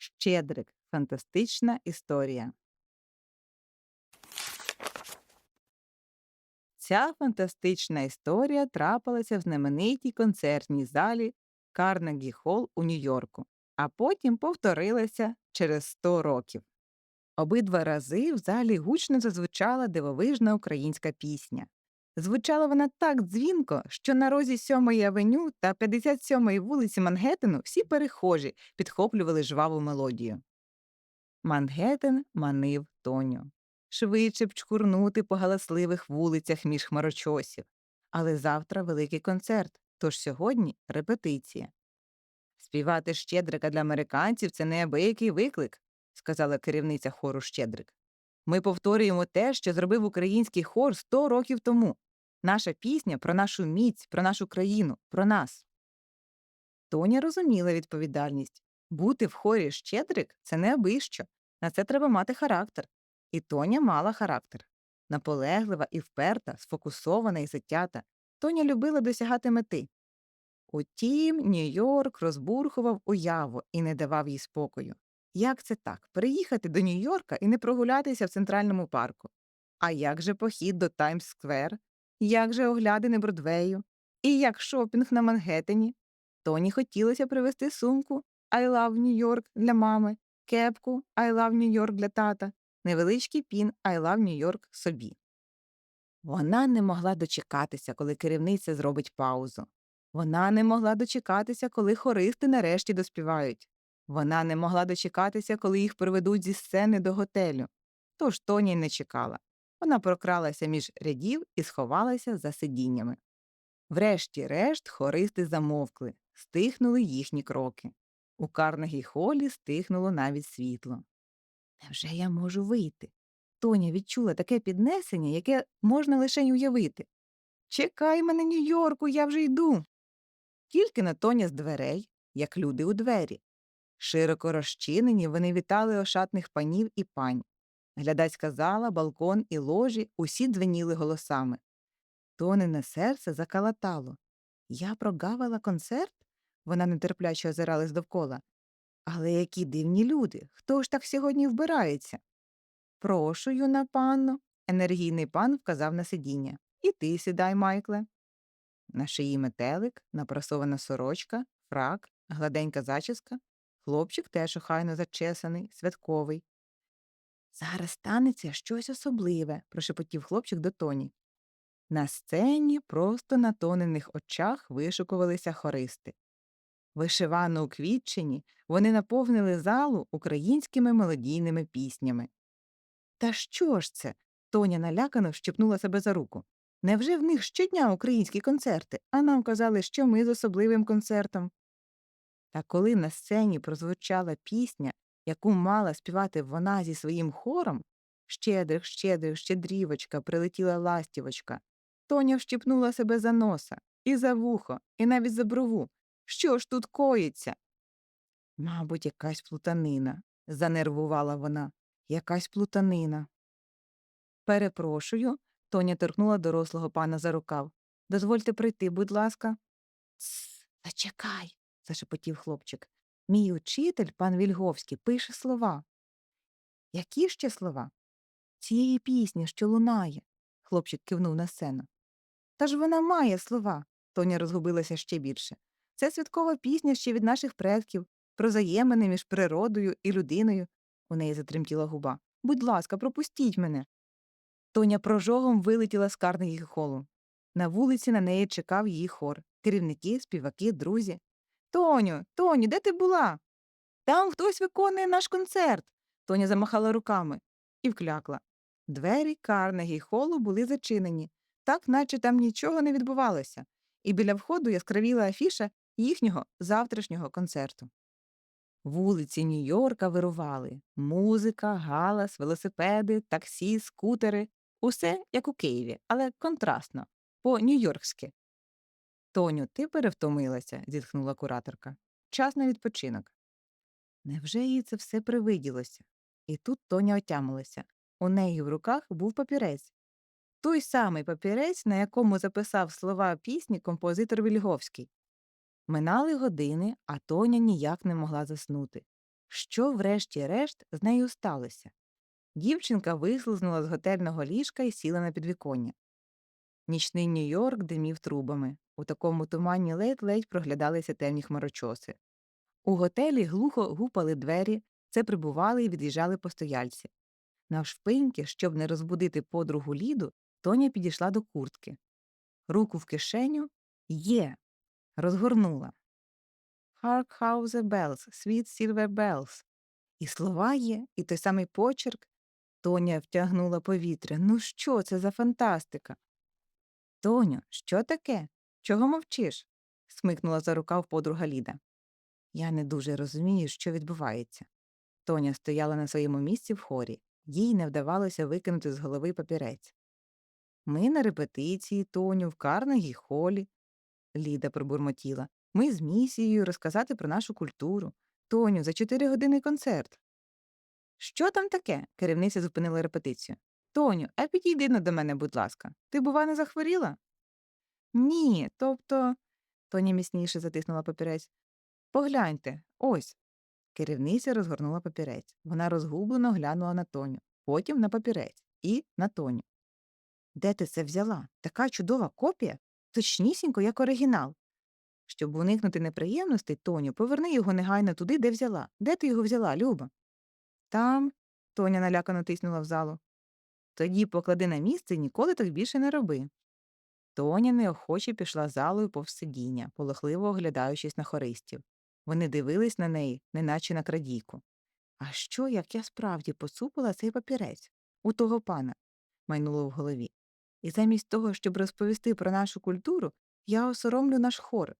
Щедрик. Фантастична історія. Ця фантастична історія трапилася в знаменитій концертній залі Карнегі Холл у Нью-Йорку, а потім повторилася через 100 років. Обидва рази в залі гучно зазвучала дивовижна українська пісня. Звучала вона так дзвінко, що на розі 7-ї авеню та 57-ї вулиці Мангеттену всі перехожі підхоплювали жваву мелодію. Мангеттен манив Тоню. Швидше б чкурнути по галасливих вулицях між хмарочосів. Але завтра великий концерт, тож сьогодні репетиція. Співати щедрика для американців це неабиякий виклик, сказала керівниця хору Щедрик. Ми повторюємо те, що зробив український хор сто років тому. Наша пісня про нашу міць, про нашу країну, про нас. Тоня розуміла відповідальність. Бути в хорі Щедрик це не абищо. На це треба мати характер. І Тоня мала характер. Наполеглива і вперта, сфокусована і затята. Тоня любила досягати мети. Утім, Нью-Йорк розбурхував уяву і не давав їй спокою. Як це так? Приїхати до Нью-Йорка і не прогулятися в центральному парку? А як же похід до Таймс-сквер? Як же оглядини Бродвею? І як шопінг на Мангеттені? Тоні хотілося привезти сумку I love New York для мами, кепку I love New York для тата, невеличкий пін I love New York собі. Вона не могла дочекатися, коли керівниця зробить паузу. Вона не могла дочекатися, коли хористи нарешті доспівають. Вона не могла дочекатися, коли їх приведуть зі сцени до готелю. Тож Тоня й не чекала. Вона прокралася між рядів і сховалася за сидіннями. Врешті-решт хористи замовкли, стихнули їхні кроки. У Карнегі холі стихнуло навіть світло. Невже я можу вийти? Тоня відчула таке піднесення, яке можна лише уявити. Чекай мене, Нью-Йорку, я вже йду. Тільки на Тоня з дверей, як люди у двері. Широко розчинені вони вітали ошатних панів і пань. Глядацька зала, балкон і ложі усі дзвеніли голосами. Тонине серце закалатало. Я прогавила концерт? Вона нетерпляче озиралась довкола. Але які дивні люди. Хто ж так сьогодні вбирається? Прошу, юна панно, енергійний пан вказав на сидіння. І ти сідай, Майкле. На шиї метелик, напрасована сорочка, фрак, гладенька зачіска. Хлопчик теж охайно зачесаний, святковий. Зараз станеться щось особливе, прошепотів хлопчик до Тоні. На сцені просто на тонених очах вишукувалися хористи. Вишивано уквітчені, вони наповнили залу українськими мелодійними піснями. Та що ж це? Тоня налякано вщипнула себе за руку. Невже в них щодня українські концерти, а нам казали, що ми з особливим концертом? Та коли на сцені прозвучала пісня, яку мала співати вона зі своїм хором Щедрих, щедрих, щедрівочка, прилетіла ластівочка, Тоня вщипнула себе за носа, і за вухо, і навіть за брову. Що ж тут коїться? Мабуть, якась плутанина, занервувала вона. Якась плутанина. Перепрошую, Тоня торкнула дорослого пана за рукав. Дозвольте прийти, будь ласка. Тсс, зачекай, зашепотів хлопчик. Мій учитель, пан Вільговський, пише слова. Які ще слова? Цієї пісні, що лунає, хлопчик кивнув на сцену. Та ж вона має слова. Тоня розгубилася ще більше. Це святкова пісня ще від наших предків, про взаємини між природою і людиною. У неї затремтіла губа. Будь ласка, пропустіть мене. Тоня прожогом вилетіла з карнегі холу. На вулиці на неї чекав її хор керівники, співаки, друзі. Тоню, Тоню, де ти була? Там хтось виконує наш концерт. Тоня замахала руками і вклякла. Двері Карнегі холу були зачинені, так наче там нічого не відбувалося, і біля входу яскравіла афіша їхнього завтрашнього концерту. Вулиці Нью-Йорка вирували музика, галас, велосипеди, таксі, скутери усе як у Києві, але контрастно, по нью-йоркськи. Тоню, ти перевтомилася, зітхнула кураторка. Час на відпочинок. Невже їй це все привиділося? І тут Тоня отямилася. У неї в руках був папірець. Той самий папірець, на якому записав слова пісні композитор Вільговський. Минали години, а Тоня ніяк не могла заснути. Що, врешті-решт, з нею сталося? Дівчинка вислизнула з готельного ліжка і сіла на підвіконня. Нічний Нью-Йорк димів трубами. У такому тумані ледь-ледь проглядалися темні хмарочоси. У готелі глухо гупали двері, це прибували і від'їжджали постояльці. Навшпиньки, щоб не розбудити подругу Ліду, Тоня підійшла до куртки. Руку в кишеню є. Розгорнула. The bells, sweet silver bells. І слова є, і той самий почерк. Тоня втягнула повітря. Ну що це за фантастика? Тоню, що таке? Чого мовчиш? смикнула за рукав подруга Ліда. Я не дуже розумію, що відбувається. Тоня стояла на своєму місці в хорі, їй не вдавалося викинути з голови папірець. Ми на репетиції, Тоню, в Карнегі холі. Ліда пробурмотіла. Ми з місією розказати про нашу культуру. Тоню, за чотири години концерт. Що там таке? керівниця зупинила репетицію. Тоню, а підійди но до мене, будь ласка. Ти, бува, не захворіла? Ні, тобто. Тоня міцніше затиснула папірець. Погляньте, ось. Керівниця розгорнула папірець. Вона розгублено глянула на Тоню, потім на папірець і на Тоню. Де ти це взяла? Така чудова копія? Точнісінько, як оригінал. Щоб уникнути неприємностей, Тоню, поверни його негайно туди, де взяла. Де ти його взяла, Люба? Там. Тоня налякано тиснула в залу. Тоді поклади на місце і ніколи так більше не роби. Тоня неохоче пішла залою повз сидіння, полохливо оглядаючись на хористів. Вони дивились на неї, неначе на крадійку. А що, як я справді поцупила цей папірець у того пана? майнуло в голові. І замість того, щоб розповісти про нашу культуру, я осоромлю наш хор.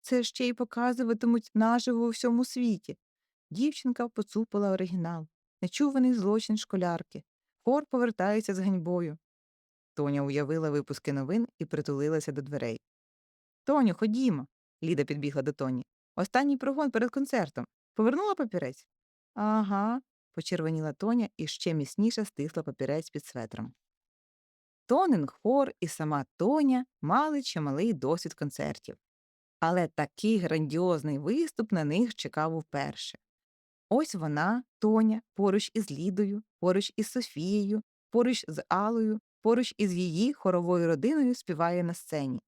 Це ще й показуватимуть наживо у всьому світі. Дівчинка поцупила оригінал, нечуваний злочин школярки. Хор повертається з ганьбою. Тоня уявила випуски новин і притулилася до дверей. Тоню, ходімо. Ліда підбігла до Тоні. Останній прогон перед концертом. Повернула папірець? Ага, почервоніла Тоня і ще міцніше стисла папірець під светром. Тонин хор і сама Тоня мали чималий досвід концертів. Але такий грандіозний виступ на них чекав уперше. Ось вона, Тоня, поруч із Лідою, поруч із Софією, поруч з Алою, поруч із її хоровою родиною співає на сцені.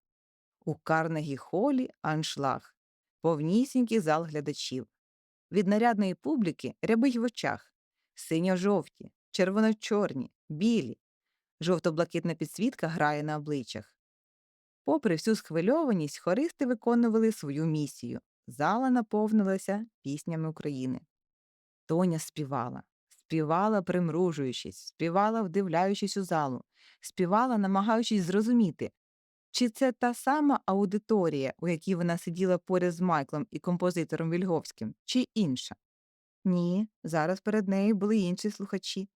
У Карнегі холі аншлаг, повнісінький зал глядачів. Від нарядної публіки рябить в очах синьо-жовті, червоно-чорні, білі. Жовто-блакитна підсвітка грає на обличчях. Попри всю схвильованість, хористи виконували свою місію. Зала наповнилася піснями України. Тоня співала, співала, примружуючись, співала, вдивляючись у залу, співала, намагаючись зрозуміти, чи це та сама аудиторія, у якій вона сиділа поряд з Майклом і композитором Вільговським, чи інша? Ні, зараз перед нею були інші слухачі.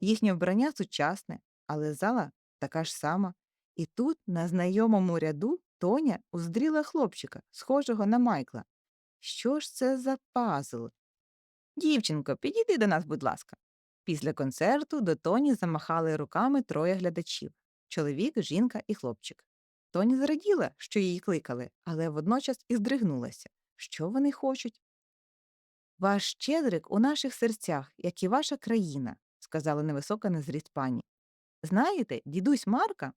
Їхнє вбрання сучасне, але зала така ж сама. І тут, на знайомому ряду, Тоня уздріла хлопчика, схожого на Майкла. Що ж це за пазл? Дівчинко, підійди до нас, будь ласка. Після концерту до Тоні замахали руками троє глядачів чоловік, жінка і хлопчик. Тоні зраділа, що її кликали, але водночас і здригнулася. Що вони хочуть? Ваш щедрик у наших серцях, як і ваша країна, сказала невисока на зріст пані. Знаєте, дідусь Марка,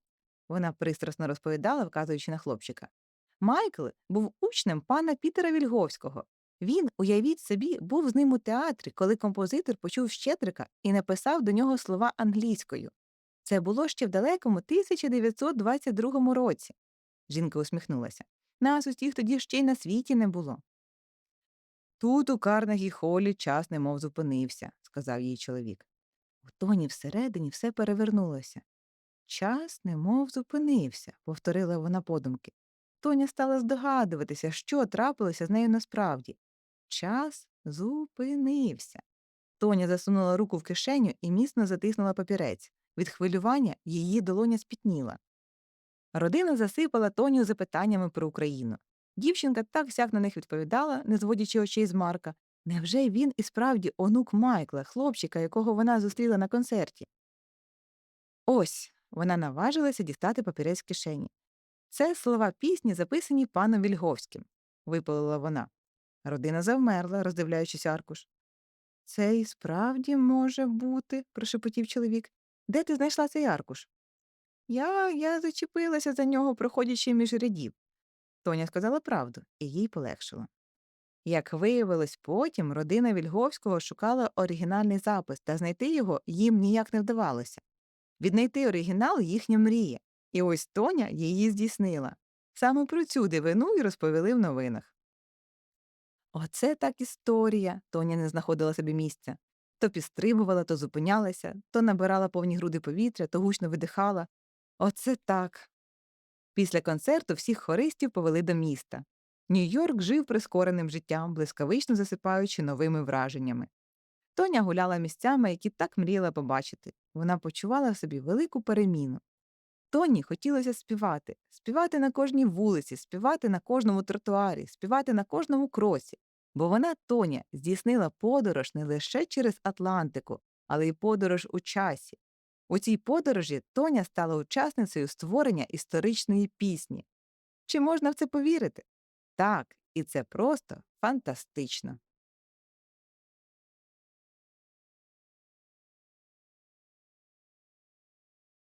вона пристрасно розповідала, вказуючи на хлопчика. Майкл був учнем пана Пітера Вільговського. Він, уявіть собі, був з ним у театрі, коли композитор почув Щедрика і написав до нього слова англійською. Це було ще в далекому 1922 році. Жінка усміхнулася. Нас усіх тоді ще й на світі не було. Тут у Карнегі холі час немов зупинився, сказав їй чоловік. У тоні всередині все перевернулося. Час немов зупинився, повторила вона подумки. Тоня стала здогадуватися, що трапилося з нею насправді. Час зупинився. Тоня засунула руку в кишеню і міцно затиснула папірець. Від хвилювання її долоня спітніла. Родина засипала Тоню запитаннями про Україну. Дівчинка так сяк на них відповідала, не зводячи очей з Марка. Невже він і справді онук Майкла, хлопчика, якого вона зустріла на концерті? Ось вона наважилася дістати папірець з кишені. Це слова пісні, записані паном Вільговським, випалила вона. Родина завмерла, роздивляючись аркуш. Це і справді може бути, прошепотів чоловік. Де ти знайшла цей аркуш? Я, я зачепилася за нього, проходячи між рядів. Тоня сказала правду, і їй полегшило. Як виявилось потім, родина Вільговського шукала оригінальний запис, та знайти його їм ніяк не вдавалося. Віднайти оригінал їхня мрія, і ось Тоня її здійснила. Саме про цю дивину й розповіли в новинах. Оце так історія. Тоня не знаходила собі місця. То підстрибувала, то зупинялася, то набирала повні груди повітря, то гучно видихала. Оце так. Після концерту всіх хористів повели до міста. Нью-Йорк жив прискореним життям, блискавично засипаючи новими враженнями. Тоня гуляла місцями, які так мріяла побачити. Вона почувала в собі велику переміну. Тоні хотілося співати, співати на кожній вулиці, співати на кожному тротуарі, співати на кожному кросі. Бо вона, Тоня, здійснила подорож не лише через Атлантику, але й подорож у часі. У цій подорожі Тоня стала учасницею створення історичної пісні. Чи можна в це повірити? Так, і це просто фантастично.